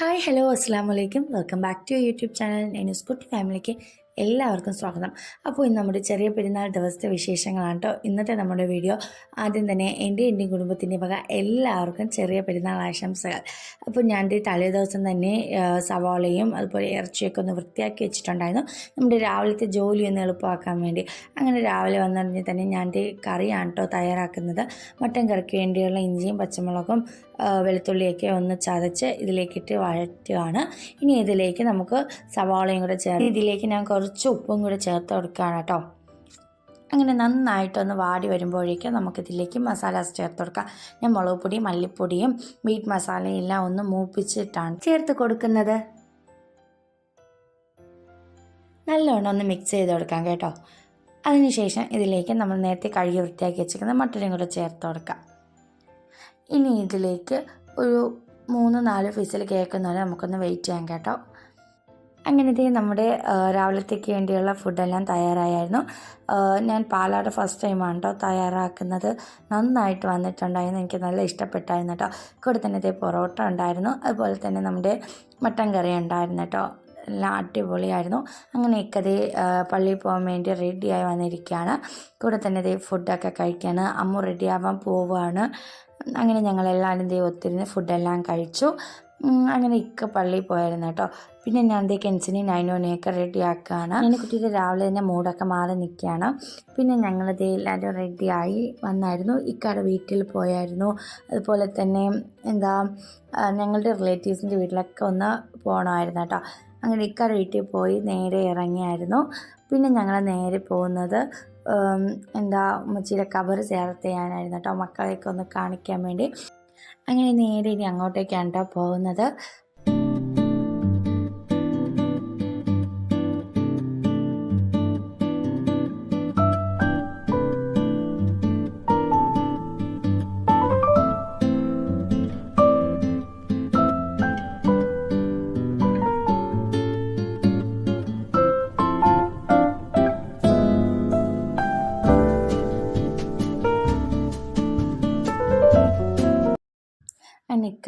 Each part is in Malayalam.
ഹായ് ഹലോ അസ്സാം വലൈക്കും welcome back to YouTube channel എനിസ് കുട്ടി ഫാമിലിക്ക് എല്ലാവർക്കും സ്വാഗതം. അപ്പോൾ ഇന്ന് നമ്മുടെ ചെറിയ പെരുന്നാൾ ദിവസത്തെ വിശേഷങ്ങളാണ് കേട്ടോ ഇന്നത്തെ നമ്മുടെ വീഡിയോ ആദ്യം തന്നെ എന്റെ എന്റെ കുടുംബത്തിന്റെ വക എല്ലാവർക്കും ചെറിയ പെരുന്നാൾ ആശംസകൾ. അപ്പോൾ ഞാൻ തലേ ദിവസം തന്നെ സവാളയും അതുപോലെ ഇറച്ചിയൊക്കെ ഒന്ന് വൃത്തിയാക്കി വെച്ചിട്ടുണ്ടായിരുന്നു. നമ്മുടെ രാവിലത്തെ ജോലി ഒന്ന് എളുപ്പമാക്കാൻ വേണ്ടി. അങ്ങനെ രാവിലെ വന്നിട്ടുണ്ടെങ്കിൽ തന്നെ ഞാൻ കറിയാണ് കേട്ടോ തയ്യാറാക്കുന്നത്. മട്ടൻ കറിക്ക് വേണ്ടിയുള്ള ഇഞ്ചിയും പച്ചമുളകും വെളുത്തുള്ളിയൊക്കെ ഒന്ന് ചതച്ച് ഇതിലേക്കിട്ട് വഴറ്റുകയാണ് ഇനി ഇതിലേക്ക് നമുക്ക് സവാളയും കൂടെ ചേർത്ത് ഇതിലേക്ക് ഞാൻ കുറച്ച് ഉപ്പും കൂടെ ചേർത്ത് കൊടുക്കുകയാണ് കേട്ടോ. അങ്ങനെ നന്നായിട്ടൊന്ന് വാടി വരുമ്പോഴേക്കും നമുക്കിതിലേക്ക് മസാലാസ് ചേർത്ത് കൊടുക്കാം. ഞാൻ മുളക് പൊടി മല്ലിപ്പൊടിയും മീറ്റ് മസാലയും എല്ലാം ഒന്ന് മൂപ്പിച്ചിട്ടാണ് ചേർത്ത് കൊടുക്കുന്നത്. നല്ലോണം ഒന്ന് മിക്സ് ചെയ്ത് കൊടുക്കാം കേട്ടോ. അതിനുശേഷം ഇതിലേക്ക് നമ്മൾ നേരത്തെ കഴുകി വൃത്തിയാക്കി വെച്ചിരിക്കുന്ന മട്ടനും കൂടെ ചേർത്ത് കൊടുക്കാം. ഇനി ഇതിലേക്ക് ഒരു മൂന്ന് നാല് ഫിസിൽ കേൾക്കുന്നവരെ നമുക്കൊന്ന് വെയിറ്റ് ചെയ്യാം കേട്ടോ. അങ്ങനത്തെ നമ്മുടെ രാവിലത്തേക്ക് വേണ്ടിയുള്ള ഫുഡെല്ലാം തയ്യാറായിരുന്നു ഞാൻ പാലാട് ഫസ്റ്റ് ടൈമാണ് കേട്ടോ തയ്യാറാക്കുന്നത്. നന്നായിട്ട് വന്നിട്ടുണ്ടായിരുന്നു. എനിക്ക് നല്ല ഇഷ്ടപ്പെട്ടായിരുന്നു കേട്ടോ. കൂടെ തന്നെ പൊറോട്ട ഉണ്ടായിരുന്നു. അതുപോലെ തന്നെ നമ്മുടെ മട്ടൻ കറി ഉണ്ടായിരുന്നു കേട്ടോ. എല്ലാം അടിപൊളിയായിരുന്നു. അങ്ങനെ അതേ പള്ളിയിൽ പോകാൻ വേണ്ടി റെഡിയായി വന്നിരിക്കുകയാണ്. കൂടെ തന്നെ ഇതേ ഫുഡൊക്കെ കഴിക്കാണ്. അമ്മ റെഡിയാവാൻ പോവുകയാണ് അങ്ങനെ ഞങ്ങളെല്ലാവരും ദൈവം ഒത്തിരുന്ന് ഫുഡെല്ലാം കഴിച്ചു. അങ്ങനെ ഇക്ക പള്ളിയിൽ പോയായിരുന്നു കേട്ടോ. പിന്നെ ഞാൻ ദേ കെൻസിനെ നൈനോനെയൊക്കെ റെഡിയാക്കുകയാണ് അങ്ങനെ കുട്ടിയുടെ രാവിലെ തന്നെ മൂടൊക്കെ മാറി നിൽക്കുകയാണ്. പിന്നെ ഞങ്ങളത് എല്ലാവരും റെഡിയായി വന്നായിരുന്നു. ഇക്കയുടെ വീട്ടിൽ പോയായിരുന്നു. അതുപോലെ തന്നെ എന്താ ഞങ്ങളുടെ റിലേറ്റീവ്സിന്റെ വീട്ടിലൊക്കെ ഒന്ന് പോകണമായിരുന്നു കേട്ടോ. അങ്ങനെ ഇക്കയുടെ വീട്ടിൽ പോയി നേരെ ഇറങ്ങിയായിരുന്നു. പിന്നെ ഞങ്ങൾ നേരെ പോകുന്നത് എന്താ ഉമ്മച്ചിയുടെ കബർ ചേർത്ത് ചെയ്യാനായിരുന്നു കേട്ടോ മക്കളെയൊക്കെ ഒന്ന് കാണിക്കാൻ വേണ്ടി. അങ്ങനെ നേരെ ഇനി അങ്ങോട്ടേക്കാണ് കേട്ടോ പോകുന്നത്.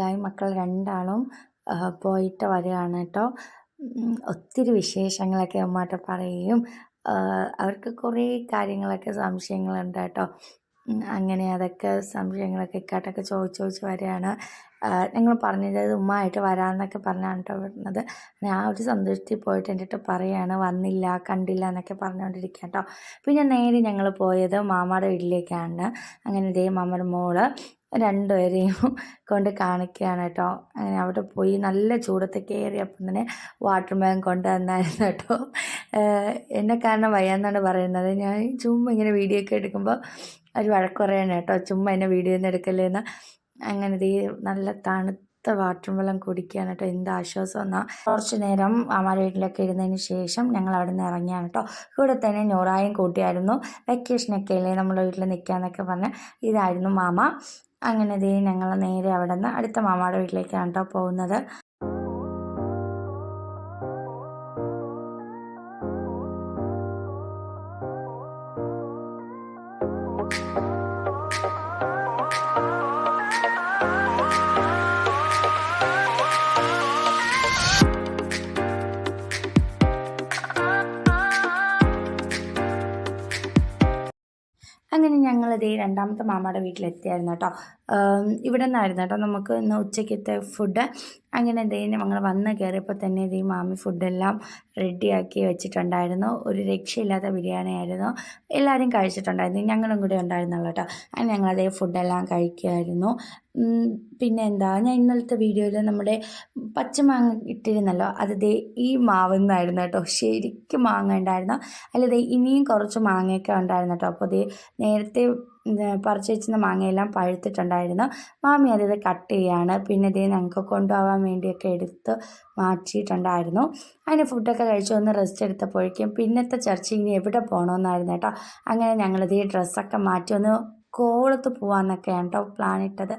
നിക്കായി മക്കൾ രണ്ടാളും പോയിട്ട് വരികയാണ് കേട്ടോ. ഒത്തിരി വിശേഷങ്ങളൊക്കെ അമ്മാட்ட പറയുകയും അവർക്ക് കുറേ കാര്യങ്ങളൊക്കെ സംശയങ്ങളുണ്ട് കേട്ടോ. അങ്ങനെ അതൊക്കെ സംശയങ്ങളൊക്കെ ഇക്കാട്ടൊക്കെ ചോദിച്ച് ചോദിച്ച് വരികയാണ്. ഞങ്ങൾ പറഞ്ഞത് ഉമ്മയായിട്ട് വരാമെന്നൊക്കെ പറഞ്ഞാണ് കേട്ടോ വരുന്നത് ഞാൻ ഒരു സന്തോഷത്തിൽ പോയിട്ട് എന്റെ അടുത്ത് പറയുകയാണ് വന്നില്ല കണ്ടില്ല എന്നൊക്കെ പറഞ്ഞുകൊണ്ടിരിക്കുക കേട്ടോ. പിന്നെ നേരെ ഞങ്ങൾ പോയത് മാമയുടെ വീട്ടിലേക്കാണ്. അങ്ങനെ ഇതേ മാമയുടെ മോൾ രണ്ടുപേരെയും കൊണ്ട് കാണിക്കുകയാണ് കേട്ടോ. അങ്ങനെ അവിടെ പോയി നല്ല ചൂടത്ത് കയറിയപ്പം തന്നെ വാട്ടർ മെലൺ കൊണ്ടുവന്നായിരുന്നു കേട്ടോ. എന്നെ കാരണം വയ്യാന്നാണ് പറയുന്നത്. ഞാൻ ചുമ്മാ ഇങ്ങനെ വീഡിയോ ഒക്കെ എടുക്കുമ്പോൾ ഒരു വഴക്ക് പറയണം കേട്ടോ. ചുമ്മാ എന്നെ വീഡിയോ ഒന്നും എടുക്കല്ലേ എന്ന് അങ്ങനെ നല്ല തണുത്ത വാട്ടർ വെള്ളം കുടിക്കുകയാണ് കേട്ടോ എന്ത് ആശ്വാസം എന്നാൽ കുറച്ച് നേരം അമ്മാരെ വീട്ടിലൊക്കെ ഇരുന്നതിന് ശേഷം ഞങ്ങൾ അവിടെ നിന്ന് ഇറങ്ങിയാണ് കേട്ടോ കൂടെ തന്നെ നൂറായും കൂട്ടിയായിരുന്നു. വെക്കേഷനൊക്കെ അല്ലേ നമ്മുടെ വീട്ടിൽ നിൽക്കാന്നൊക്കെ പറഞ്ഞ് ഇതായിരുന്നു മാമ. അങ്ങനെ ദേ ഞങ്ങൾ നേരെ അവിടെ നിന്ന് അടുത്ത മാമയുടെ വീട്ടിലേക്കാണ് കേട്ടോ പോകുന്നത്. രണ്ടാമത്തെ മാമയുടെ വീട്ടിലെത്തിയായിരുന്നു കേട്ടോ. ഇവിടെ നിന്നായിരുന്നു കേട്ടോ. നമുക്ക് ഇന്ന് ഉച്ചയ്ക്കത്തെ ഫുഡ് അങ്ങനെ ദേ ഞങ്ങൾ വന്ന് കയറിയപ്പോൾ തന്നെ ദേ മാമി ഫുഡെല്ലാം റെഡിയാക്കി വെച്ചിട്ടുണ്ടായിരുന്നു. ഒരു രക്ഷയില്ലാത്ത ബിരിയാണി ആയിരുന്നു. എല്ലാവരും കഴിച്ചിട്ടുണ്ടായിരുന്നു. ഞങ്ങളും കൂടെ ഉണ്ടായിരുന്നുള്ളൂ കേട്ടോ. അങ്ങനെ ഞങ്ങളതേ ഫുഡെല്ലാം കഴിക്കുമായിരുന്നു പിന്നെ എന്താ ഞാൻ ഇന്നലത്തെ വീഡിയോയിൽ നമ്മുടെ പച്ചമാങ്ങ ഇട്ടിരുന്നല്ലോ. അത് ദേ ഈ മാവുന്നായിരുന്നു കേട്ടോ. ശരിക്കും മാങ്ങ ഉണ്ടായിരുന്നു. അല്ലാതെ ഇനിയും കുറച്ച് മാങ്ങയൊക്കെ ഉണ്ടായിരുന്നു കേട്ടോ. അപ്പോൾ ദേ നേരത്തെ പറിച്ചു വെച്ചിരുന്ന മാങ്ങയെല്ലാം പഴുത്തിട്ടുണ്ടായിരുന്നു. മാമി അതായത് കട്ട് ചെയ്യാണ്. പിന്നെ ദേ ഞങ്ങൾക്ക് കൊണ്ടുപോകാൻ വേണ്ടിയൊക്കെ എടുത്ത് മാറ്റിയിട്ടുണ്ടായിരുന്നു. അതിന് ഫുഡൊക്കെ കഴിച്ച് ഒന്ന് റെസ്റ്റ് എടുത്തപ്പോഴേക്കും പിന്നത്തെ ചർച്ച ഇനി എവിടെ പോകണമെന്നായിരുന്നു കേട്ടോ. അങ്ങനെ ഞങ്ങളിത് ഈ ഡ്രസ്സൊക്കെ മാറ്റി ഒന്ന് കോവളത്ത് പോകാമെന്നൊക്കെയാണ് കേട്ടോ പ്ലാൻ ഇട്ടത്.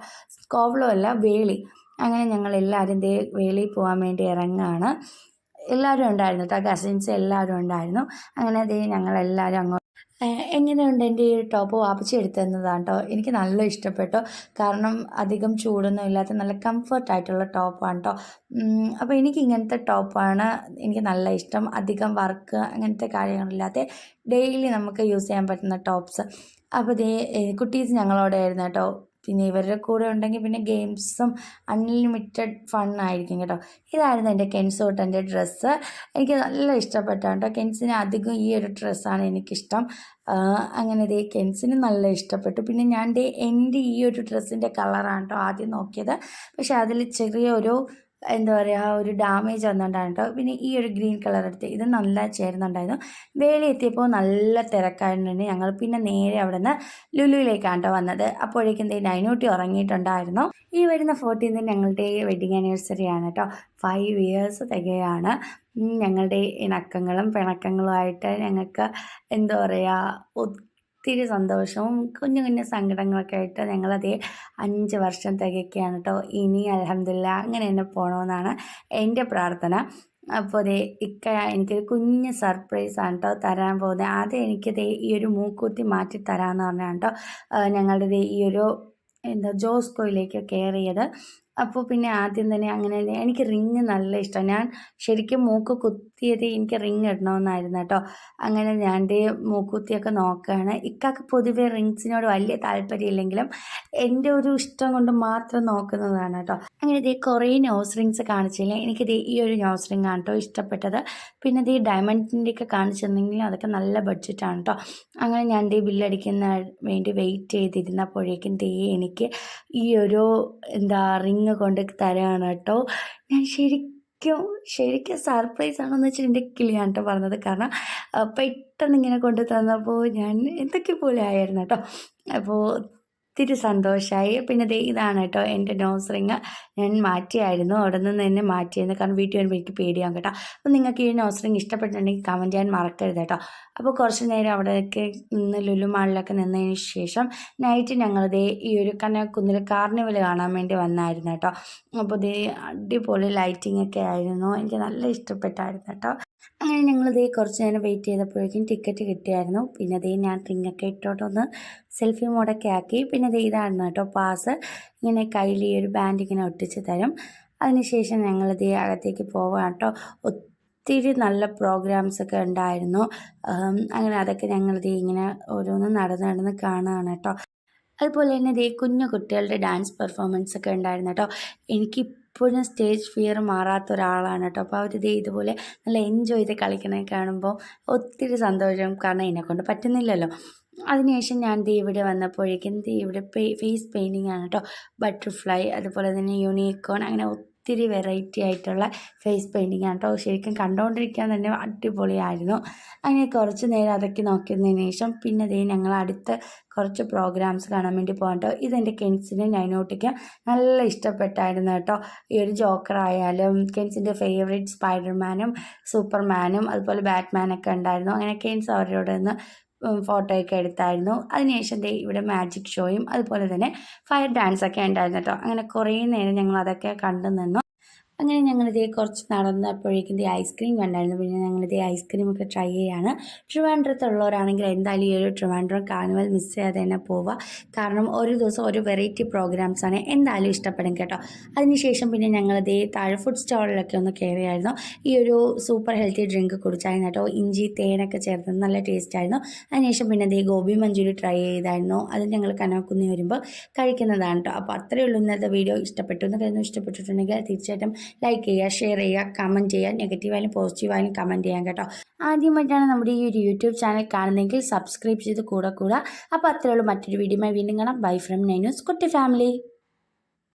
കോവളമല്ല വേളി. അങ്ങനെ ഞങ്ങൾ എല്ലാവരും ദേ വേളിയിൽ പോകാൻ വേണ്ടി ഇറങ്ങുകയാണ് എല്ലാവരും ഉണ്ടായിരുന്നു കേട്ടോ കസിൻസ് എല്ലാവരും ഉണ്ടായിരുന്നു. അങ്ങനെ ദേ ഞങ്ങളെല്ലാവരും അങ്ങോട്ട് എങ്ങനെയുണ്ട് എന്റെ ഈ ടോപ്പ് വാപ്പച്ചി എടുത്തു തന്നതാണ് കേട്ടോ എനിക്ക് നല്ല ഇഷ്ടപ്പെട്ടു. കാരണം അധികം ചൂടൊന്നും ഇല്ലാത്ത നല്ല കംഫർട്ടായിട്ടുള്ള ടോപ്പാണ് കേട്ടോ അപ്പോൾ എനിക്ക് ഇങ്ങനത്തെ ടോപ്പാണ് എനിക്ക് നല്ല ഇഷ്ടം. അധികം വർക്ക് അങ്ങനത്തെ കാര്യങ്ങളില്ലാത്ത ഡെയിലി നമുക്ക് യൂസ് ചെയ്യാൻ പറ്റുന്ന ടോപ്സ് അപ്പോൾ ഇതേ കുട്ടീസ് ഞങ്ങളോടെ ആയിരുന്നു കേട്ടോ. പിന്നെ ഇവരുടെ കൂടെ ഉണ്ടെങ്കിൽ പിന്നെ ഗെയിംസും അൺലിമിറ്റഡ് ഫണ്ണായിരിക്കും കേട്ടോ. ഇതായിരുന്നു എന്റെ കെൻസോട്ടന്റെ ഡ്രസ്സ്. എനിക്ക് നല്ല ഇഷ്ടപ്പെട്ടാണ് കേട്ടോ. കെൻസിന് അധികം ഈ ഒരു ഡ്രസ്സാണ് എനിക്കിഷ്ടം. അങ്ങനെ ദേ കെൻസിന് നല്ല ഇഷ്ടപ്പെട്ടു. പിന്നെ ഞാൻ ദേ എന്റെ ഈ ഒരു ഡ്രസ്സിന്റെ കളറാണ് കേട്ടോ ആദ്യം നോക്കിയത്. പക്ഷേ അതിൽ ചെറിയൊരു എന്താ പറയുക ഒരു ഡാമേജ് വന്നുകൊണ്ടാണ് കേട്ടോ പിന്നെ ഈ ഒരു ഗ്രീൻ കളർ എടുത്ത് ഇത് നല്ല ചേരുന്നുണ്ടായിരുന്നു. വേലി എത്തിയപ്പോൾ നല്ല തിരക്കായിരുന്നു ഞങ്ങൾ പിന്നെ നേരെ അവിടെ നിന്ന് ലുലുവിലേക്കാണ് കേട്ടോ വന്നത്. അപ്പോഴേക്കും എന്തേ നൈനൂട്ടി ഉറങ്ങിയിട്ടുണ്ടായിരുന്നു. ഈ വരുന്ന ഫോർട്ടീൻത് ഞങ്ങളുടെ വെഡിങ് ആനിവേഴ്സറി ആണ് കേട്ടോ ഫൈവ് ഇയേഴ്സ് തികയാണ്. ഞങ്ങളുടെ ഇണക്കങ്ങളും പിണക്കങ്ങളുമായിട്ട് ഞങ്ങൾക്ക് എന്താ പറയുക ഒത്തിരി സന്തോഷവും കുഞ്ഞു കുഞ്ഞു സങ്കടങ്ങളൊക്കെ ആയിട്ട് ഞങ്ങളത് അഞ്ച് വർഷം തികയ്ക്കുകയാണ് കേട്ടോ ഇനി അലഹമില്ല അങ്ങനെ തന്നെ പോകണമെന്നാണ് എന്റെ പ്രാർത്ഥന. അപ്പോൾ അതെ ഇക്ക എനിക്കൊരു കുഞ്ഞ് സർപ്രൈസാണ് കേട്ടോ തരാൻ പോകുന്നത് ആദ്യം എനിക്കത് ഈ ഒരു മൂക്കുത്തി മാറ്റി തരാമെന്ന് പറഞ്ഞാണ് കേട്ടോ ഞങ്ങളുടെ ഈ ഒരു എന്താ ജോസ്കോയിലേക്ക് കയറിയത്. അപ്പോൾ പിന്നെ ആദ്യം തന്നെ അങ്ങനെ എനിക്ക് റിങ് നല്ല ഇഷ്ടമാണ് ഞാൻ ശരിക്കും മൂക്ക് കുത്തിയത് എനിക്ക് റിങ് ഇടണമെന്നായിരുന്നു കേട്ടോ. അങ്ങനെ ഞാൻ മൂക്ക് മൂക്കുത്തിയൊക്കെ നോക്കുകയാണ്. ഇക്കാക്ക് പൊതുവേ റിങ്സിനോട് വലിയ താല്പര്യമില്ലെങ്കിലും എന്റെ ഒരു ഇഷ്ടം കൊണ്ട് മാത്രം നോക്കുന്നതാണ് കേട്ടോ. അങ്ങനെ ഇതേ കുറേ നോസ് റിങ്സ് കാണിച്ചില്ല? എനിക്കിത് ഈ ഒരു നോസ് റിങ് ആണ് കേട്ടോ ഇഷ്ടപ്പെട്ടത്. പിന്നെ ഇത് ഡയമണ്ടിന്റെയൊക്കെ കാണിച്ചിരുന്നെങ്കിലും അതൊക്കെ നല്ല ബഡ്ജറ്റാണ് കേട്ടോ. അങ്ങനെ ഞാൻ ദേ ബില്ലടിക്കുന്ന വേണ്ടി വെയിറ്റ് ചെയ്തിരുന്നപ്പോഴേക്കും ദേ എനിക്ക് ഈ ഒരു എന്താ റിങ് റിങ് കൊണ്ട് തരാണ് കേട്ടോ. ഞാൻ ശരിക്കും ശരിക്കും സർപ്രൈസ് ആണെന്ന് വെച്ചാൽ എന്റെ കിളിയാണ് കേട്ടോ പറഞ്ഞത്. കാരണം പെട്ടെന്ന് ഇങ്ങനെ കൊണ്ട് തന്നപ്പോൾ ഞാൻ എന്തൊക്കെ പോലെ ആയിരുന്നു കേട്ടോ. അപ്പോൾ ഒത്തിരി സന്തോഷമായി പിന്നെ ദേ ഇതാണ് കേട്ടോ എന്റെ നോസ് റിങ് ഞാൻ മാറ്റിയായിരുന്നു. അവിടെ നിന്ന് തന്നെ മാറ്റിയായിരുന്നു കാരണം വീട്ടിൽ വരുമ്പോൾ എനിക്ക് പേടിയാകും കേട്ടോ. അപ്പോൾ നിങ്ങൾക്ക് ഈ നോസ് റിങ് ഇഷ്ടപ്പെട്ടിട്ടുണ്ടെങ്കിൽ കമന്റ് ചെയ്യാൻ മറക്കരുത് കേട്ടോ. അപ്പോൾ കുറച്ച് നേരം അവിടെയൊക്കെ നിന്ന് ലുലു മാളിലൊക്കെ നിന്നതിന് ശേഷം നൈറ്റ് ഞങ്ങൾ ദേ ഈ ഒരു കന്യാകുന്നിൽ കാർണിവൽ കാണാൻ വേണ്ടി വന്നായിരുന്നു കേട്ടോ. അപ്പോൾ ദേ അടിപൊളി ലൈറ്റിംഗ് ഒക്കെ ആയിരുന്നു. എനിക്ക് നല്ല ഇഷ്ടപ്പെട്ടായിരുന്നു കേട്ടോ. അങ്ങനെ ഞങ്ങൾ ഇതേ കുറച്ച് നേരം വെയിറ്റ് ചെയ്തപ്പോഴേക്കും ടിക്കറ്റ് കിട്ടിയായിരുന്നു. പിന്നെ അതേ ഞാൻ റിങ്ങൊക്കെ ഇട്ടോട്ടൊന്ന് സെൽഫി മോഡൊക്കെ ആക്കി. പിന്നെ അതേ ഇതാണ് കേട്ടോ പാസ് ഇങ്ങനെ കയ്യിൽ ഈ ഒരു ബാൻഡ് ഇങ്ങനെ ഒട്ടിച്ച് തരും. അതിനുശേഷം ഞങ്ങളിതേ അകത്തേക്ക് പോവാം കേട്ടോ. ഒത്തിരി നല്ല പ്രോഗ്രാംസ് ഒക്കെ ഉണ്ടായിരുന്നു. അങ്ങനെ അതൊക്കെ ഞങ്ങളിത് ഇങ്ങനെ ഓരോന്ന് നടന്ന് നടന്ന് കാണുകയാണ് കേട്ടോ. അതുപോലെ തന്നെ ഇതേ കുഞ്ഞു കുട്ടികളുടെ ഡാൻസ് പെർഫോമൻസ് ഒക്കെ ഉണ്ടായിരുന്നു കേട്ടോ. എനിക്ക് ഇപ്പോഴും സ്റ്റേജ് ഫിയർ മാറാത്ത ഒരാളാണ് കേട്ടോ. അപ്പോൾ അവർ ഇതുപോലെ നല്ല എൻജോയ് ചെയ്ത് കളിക്കണത് കാണുമ്പോൾ ഒത്തിരി സന്തോഷം. കാരണം എന്നെക്കൊണ്ട് പറ്റുന്നില്ലല്ലോ. അതിനുശേഷം ഞാൻ ദേ ഇവിടെ വന്നപ്പോഴേക്കും ദേ ഇവിടെ ഫേസ് പെയിന്റിങ് ആണ് കേട്ടോ. ബട്ടർഫ്ലൈ അതുപോലെ തന്നെ യൂണിക്കോൺ അങ്ങനെ ഒത്തിരി വെറൈറ്റി ആയിട്ടുള്ള ഫേസ് പെയിന്റിങ് ആണ് കേട്ടോ ശരിക്കും കണ്ടുകൊണ്ടിരിക്കാൻ തന്നെ അടിപൊളിയായിരുന്നു. അങ്ങനെ കുറച്ച് നേരം അതൊക്കെ നോക്കിയതിന് ശേഷം പിന്നെ ദേ ഞങ്ങൾ അടുത്ത കുറച്ച് പ്രോഗ്രാംസ് കാണാൻ വേണ്ടി പോകാം കേട്ടോ ഇതെന്റെ കെൻസിന് നൈനോട്ടിക്ക്. നല്ല ഇഷ്ടപ്പെട്ടായിരുന്നു കേട്ടോ. ഈ ഒരു ജോക്കർ ആയാലും കെൻസിന്റെ ഫേവറേറ്റ് സ്പൈഡർമാനും സൂപ്പർമാനും അതുപോലെ ബാറ്റ്മാനൊക്കെ ഉണ്ടായിരുന്നു. അങ്ങനെ കെൻസ് അവരോട് നിന്ന് ഫോട്ടോയൊക്കെ എടുത്തായിരുന്നു. അതിനുശേഷം ദേ ഇവിടെ മാജിക് ഷോയും അതുപോലെ തന്നെ ഫയർ ഡാൻസൊക്കെ ഉണ്ടായിരുന്നു കേട്ടോ. അങ്ങനെ കുറേ നേരം ഞങ്ങൾ അതൊക്കെ കണ്ടു നിന്നു അങ്ങനെ ഞങ്ങളിതേ കുറച്ച് നടന്നപ്പോഴേക്കും ഈ ഐസ്ക്രീം കണ്ടായിരുന്നു. പിന്നെ ഞങ്ങളിതേ ഐസ്ക്രീമൊക്കെ ട്രൈ ചെയ്യാണ്. ട്രിവാൻഡ്രത്തുള്ളവരാണെങ്കിൽ എന്തായാലും ഈ ഒരു ട്രിവാൻഡ്രം കാർണിവൽ മിസ് ചെയ്യാതെ തന്നെ പോവുക. കാരണം ഒരു ദിവസം ഒരു വെറൈറ്റി പ്രോഗ്രാംസാണ് എന്തായാലും ഇഷ്ടപ്പെടും കേട്ടോ. അതിനുശേഷം പിന്നെ ഞങ്ങളിതേ താഴെ ഫുഡ് സ്റ്റാളിലൊക്കെ ഒന്ന് കയറിയായിരുന്നു ഈ ഒരു സൂപ്പർ ഹെൽത്തി ഡ്രിങ്ക് കുടിച്ചായിരുന്നു കേട്ടോ. ഇഞ്ചി തേനൊക്കെ ചേർത്ത് നല്ല ടേസ്റ്റ് ആയിരുന്നു. അതിനുശേഷം പിന്നെ ദേ ഗോബി മഞ്ചൂരി ട്രൈ ചെയ്തായിരുന്നു. അത് ഞങ്ങൾ കനവക്കുന്നി വരുമ്പോൾ കഴിക്കുന്നതാണ് കേട്ടോ. അപ്പോൾ അത്രയേ ഉള്ളൂ ഇന്നത്തെ വീഡിയോ ഇഷ്ടപ്പെട്ടു എന്ന് കരുതുന്നു. ഇഷ്ടപ്പെട്ടിട്ടുണ്ടെങ്കിൽ തീർച്ചയായിട്ടും ലൈക്ക് ചെയ്യുക ഷെയർ ചെയ്യുക കമന്റ് ചെയ്യുക നെഗറ്റീവായാലും പോസിറ്റീവായാലും കമന്റ് ചെയ്യാം കേട്ടോ. ആദ്യമായിട്ടാണ് നമ്മുടെ ഈ ഒരു യൂട്യൂബ് ചാനൽ കാണുന്നതെങ്കിൽ സബ്സ്ക്രൈബ് ചെയ്ത് കൂടെ കൂടെ അപ്പോൾ അത്രയേ ഉള്ളൂ. മറ്റൊരു വീഡിയോയുമായി വീണ്ടും കാണാം. ബൈ ഫ്രം നൈനൂസ് കുട്ടി ഫാമിലി